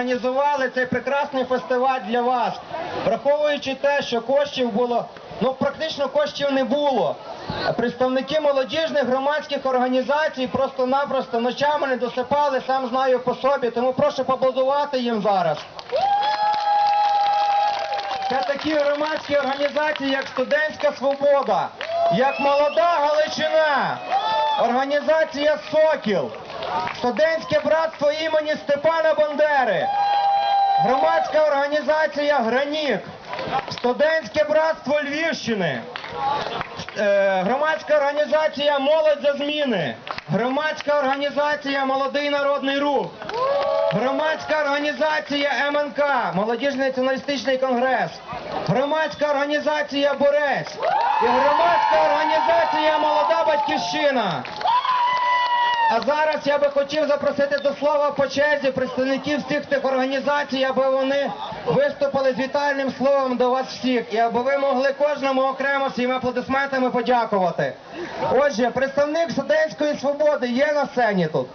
організували цей прекрасний фестиваль для вас, враховуючи те, що коштів було, ну практично коштів не було. Представники молодіжних громадських організацій просто-напросто ночами не досипали, сам знаю по собі, тому прошу поаплодувати їм зараз. Це такі громадські організації, як Студентська Свобода, як Молода Галичина, організація Сокіл, Студентське братство імені Степана Бандери, громадська організація Гранік, Студентське братство Львівщини, е, громадська організація Молодь за зміни, громадська організація Молодий народний рух. Громадська організація МНК, Молодіжний націоналістичний конгрес, громадська організація Борець і громадська організація Молода Батьківщина. А зараз я би хотів запросити до слова по черзі представників всіх тих організацій, аби вони виступили з вітальним словом до вас всіх, і аби ви могли кожному окремо своїми аплодисментами подякувати. Отже, представник студентської свободи є на сцені тут.